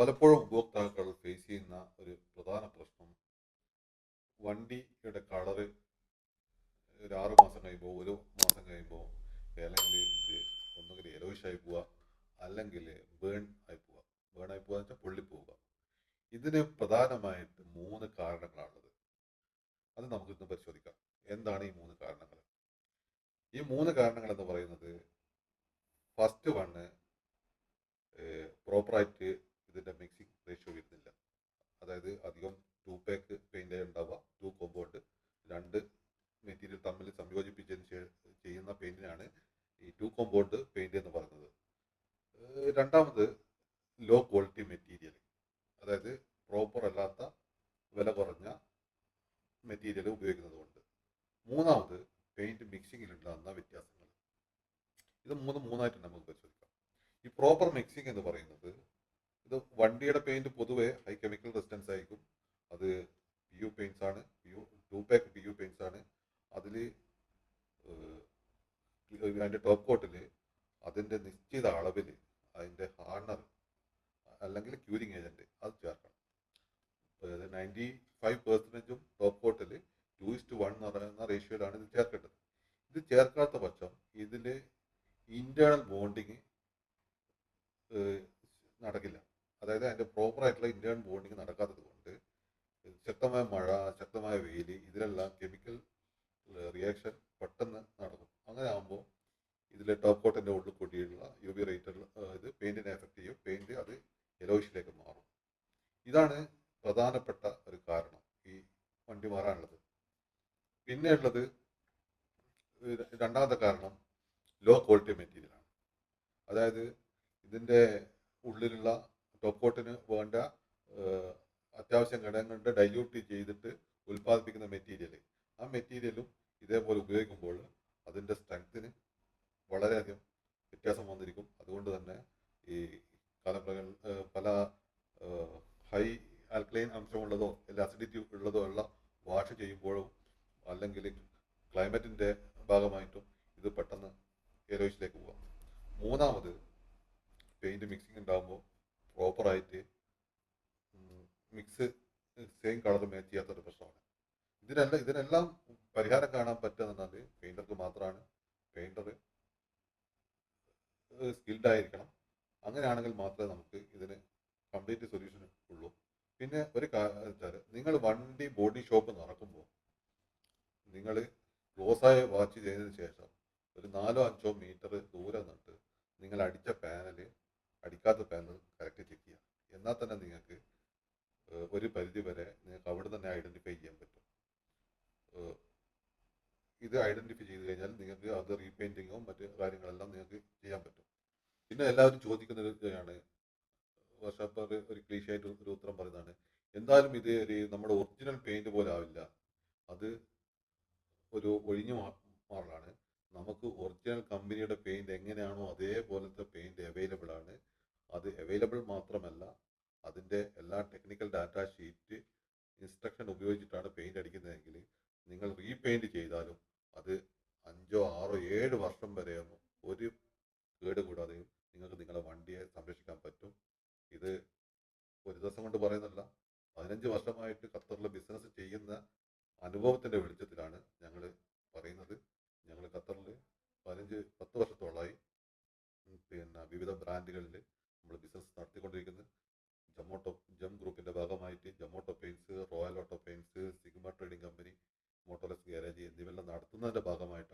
പലപ്പോഴും ഉപഭോക്താക്കൾ ഫേസ് ചെയ്യുന്ന ഒരു പ്രധാന പ്രശ്നം. വണ്ടിയുടെ കളറ് ഒരു ആറ് മാസം കഴിയുമ്പോൾ ഒരു മാസം കഴിയുമ്പോൾ അല്ലെങ്കിൽ ഇത് ഒന്നുകിൽ യെലോയിഷ് ആയി പോവുക അല്ലെങ്കിൽ ബേൺ ആയി പോവുക. ബേൺ ആയി പോവുക വെച്ചാൽ പൊള്ളി പോവുക. ഇതിന് പ്രധാനമായിട്ട് മൂന്ന് കാരണങ്ങളാണുള്ളത്. അത് നമുക്ക് ഇന്ന് പരിശോധിക്കാം. എന്താണ് ഈ മൂന്ന് കാരണങ്ങൾ? ഈ മൂന്ന് കാരണങ്ങൾ എന്ന് പറയുന്നത് ഫസ്റ്റ് വണ്ണ് പ്രോപ്പറായിട്ട് ഇതിന്റെ മിക്സിംഗ് റേഷ്യോ വരുന്നില്ല. അതായത് അധികം ടു പാക്ക് പെയിന്റ് ഉണ്ടാവുക ടു കോമ്പൗണ്ട് രണ്ട് മെറ്റീരിയൽ തമ്മിൽ സംയോജിപ്പിച്ചതിന് ചെയ്യുന്ന പെയിന്റിനാണ് ഈ ടു കോമ്പൗണ്ട് പെയിന്റ് എന്ന് പറയുന്നത്. രണ്ടാമത് ലോ ക്വാളിറ്റി മെറ്റീരിയൽ അതായത് പ്രോപ്പർ അല്ലാത്ത വില കുറഞ്ഞ മെറ്റീരിയൽ ഉപയോഗിക്കുന്നത് കൊണ്ട് മൂന്നാമത് പെയിന്റ് മിക്സിങ്ങിൽ ഉണ്ടാകുന്ന വ്യത്യാസങ്ങൾ. ഇത് മൂന്ന് മൂന്നായിട്ട് നമുക്ക് പരിശോധിക്കാം. ഈ പ്രോപ്പർ മിക്സിംഗ് എന്ന് പറയുന്നത് ഇത് വണ്ടിയുടെ പെയിന്റ് പൊതുവെ ഹൈ കെമിക്കൽ റെസിസ്റ്റൻസ് ആയിരിക്കും. അത് പി യു പെയിൻസ് ആണ് P U two pack P U paints ആണ് അതിൽ അതിന്റെ ടോപ്പ് കോട്ടിൽ അതിന്റെ നിശ്ചിത അളവിൽ അതിന്റെ ഹാർണർ അല്ലെങ്കിൽ ക്യൂരിങ് ഏജന്റ് അത് ചേർക്കണം. അതായത് നയന്റി ഫൈവ് പെർസെന്റേജും ടോപ്പ് കോട്ടിൽ ടു ഇസ്റ്റ് വൺ എന്ന് പറയുന്ന റേഷ്യോയിലാണ് ഇത് ചേർക്കേണ്ടത്. ഇത് ചേർക്കാത്ത പക്ഷം ഇതിൽ ഇന്റേർണൽ ബോണ്ടിങ് നടക്കില്ല. അതായത് അതിന്റെ പ്രോപ്പർ ആയിട്ടുള്ള ഇന്റേൺ ബോണ്ടിങ് നടക്കാത്തത് കൊണ്ട് ശക്തമായ മഴ ശക്തമായ വെയിൽ ഇതിലെല്ലാം കെമിക്കൽ റിയാക്ഷൻ പെട്ടെന്ന് നടക്കും അങ്ങനെ ആകുമ്പോൾ ഇതിലെ ടോപ്പ് കോട്ടിന്റെ ഉള്ളിൽ കൂടിയുള്ള യു ബി റേറ്റർ ഇത് പെയിന്റിനെ എഫക്ട് ചെയ്യും. പെയിന്റ് അത് യെലോയിഷിലേക്ക് മാറും. ഇതാണ് പ്രധാനപ്പെട്ട ഒരു കാരണം ഈ വണ്ടി മാറാനുള്ളത്. പിന്നെ ഉള്ളത് രണ്ടാമത്തെ കാരണം ലോ ക്വാളിറ്റി മെറ്റീരിയലാണ് അതായത് ഇതിന്റെ ഉള്ളിലുള്ള ടോപ്പ് വേണ്ട അത്യാവശ്യം ഘടകങ്ങളുടെ ഡൈല്യൂട്ട് ചെയ്തിട്ട് ഉൽപ്പാദിപ്പിക്കുന്ന മെറ്റീരിയൽ ആ മെറ്റീരിയലും ഇതേപോലെ ഉപയോഗിക്കുമ്പോൾ അതിന്റെ സ്ട്രെങ്ത്തിന് വളരെയധികം വ്യത്യാസം വന്നിരിക്കും. അതുകൊണ്ട് തന്നെ ഈ കാലപ്രകൾ പല ഹൈ ആൽക്ലൈൻ അംശമുള്ളതോ അല്ലെങ്കിൽ അസിഡിറ്റി ഉള്ളതോ ഉള്ള വാഷ് ചെയ്യുമ്പോഴും അല്ലെങ്കിൽ ക്ലൈമറ്റിന്റെ ഭാഗമായിട്ടും ഇത് പെട്ടെന്ന് എലോയിസിലേക്ക് പോകാം മൂന്നാമത് പെയിന്റ് മിക്സിംഗ് ഉണ്ടാകുമ്പോൾ പ്രോപ്പറായിട്ട് മിക്സ് സെയിം കളർ മാച്ച് ചെയ്യാത്തൊരു പ്രശ്നമാണ്. ഇതിനെല്ലാം ഇതിനെല്ലാം പരിഹാരം കാണാൻ പറ്റുന്നത് പെയിന്റർക്ക് മാത്രമാണ് പെയിന്റർ സ്കിൽഡ് ആയിരിക്കണം. അങ്ങനെയാണെങ്കിൽ മാത്രമേ നമുക്ക് ഇതിന് കംപ്ലീറ്റ് സൊല്യൂഷൻ ഉള്ളൂ. പിന്നെ ഒരു കാര്യം വെച്ചാൽ നിങ്ങൾ വണ്ടി ബോഡി ഷോപ്പ് നടക്കുമ്പോൾ നിങ്ങൾ ക്ലോസായ വാച്ച് ചെയ്തതിന് ശേഷം ഒരു നാലോ അഞ്ചോ മീറ്റർ ദൂരെ നിന്നിട്ട് നിങ്ങൾ അടിച്ച അടിക്കാത്ത പാനൽ കറക്റ്റ് ചെക്ക് ചെയ്യാം. എന്നാൽ തന്നെ നിങ്ങൾക്ക് ഒരു പരിധി വരെ നിങ്ങൾക്ക് അവിടെ തന്നെ ഐഡന്റിഫൈ ചെയ്യാൻ പറ്റും. ഇത് ഐഡന്റിഫൈ ചെയ്ത് കഴിഞ്ഞാൽ നിങ്ങൾക്ക് അത് റീപെയിന്റിങ്ങോ മറ്റു കാര്യങ്ങളെല്ലാം നിങ്ങൾക്ക് ചെയ്യാൻ പറ്റും. പിന്നെ എല്ലാവരും ചോദിക്കുന്ന ഒരു ഇതാണ് വർഷാപ്പ് ഒരു ക്ലീഷായിട്ട് ഒരു ഉത്തരം പറയുന്നതാണ് എന്തായാലും ഇത് ഒരു നമ്മുടെ ഒറിജിനൽ പെയിന്റ് പോലെ ആവില്ല. അത് ഒരു ഒഴിഞ്ഞു മാറലാണ്. നമുക്ക് ഒറിജിനൽ കമ്പനിയുടെ പെയിന്റ് ഇൻസ്ട്രക്ഷൻ ഉപയോഗിച്ചിട്ടാണ് പെയിന്റ് അടിക്കുന്നതെങ്കിൽ നിങ്ങൾ റീപെയിന്റ് ചെയ്താലും അത് അഞ്ചോ ആറോ ഏഴ് വർഷം വരെയൊന്നും ഒരു കേട് കൂടാതെയും നിങ്ങൾക്ക് നിങ്ങളുടെ വണ്ടിയെ സംരക്ഷിക്കാൻ പറ്റും. ഇത് ഒരു ദിവസം കൊണ്ട് പറയുന്നല്ല പതിനഞ്ച് വർഷമായിട്ട് ഖത്തറിൽ ബിസിനസ് ചെയ്യുന്ന അനുഭവത്തിന്റെ വെളിച്ചത്തിലാണ് ഞങ്ങൾ പറയുന്നത്. ഞങ്ങൾ ഖത്തറിൽ പതിനഞ്ച് പത്ത് വർഷത്തോളമായി പിന്നെ വിവിധ ബ്രാൻഡുകളിൽ നമ്മൾ ബിസിനസ് നടത്തിക്കൊണ്ടിരിക്കുന്നത് ജമോട്ടോ ജം ഗ്രൂപ്പിന്റെ ഭാഗമായിട്ട് ജമോട്ടോ paints royal auto paints sigma trading company motors garage എന്നിവയെല്ലാം നടത്തുന്നതിന്റെ ഭാഗമായിട്ട്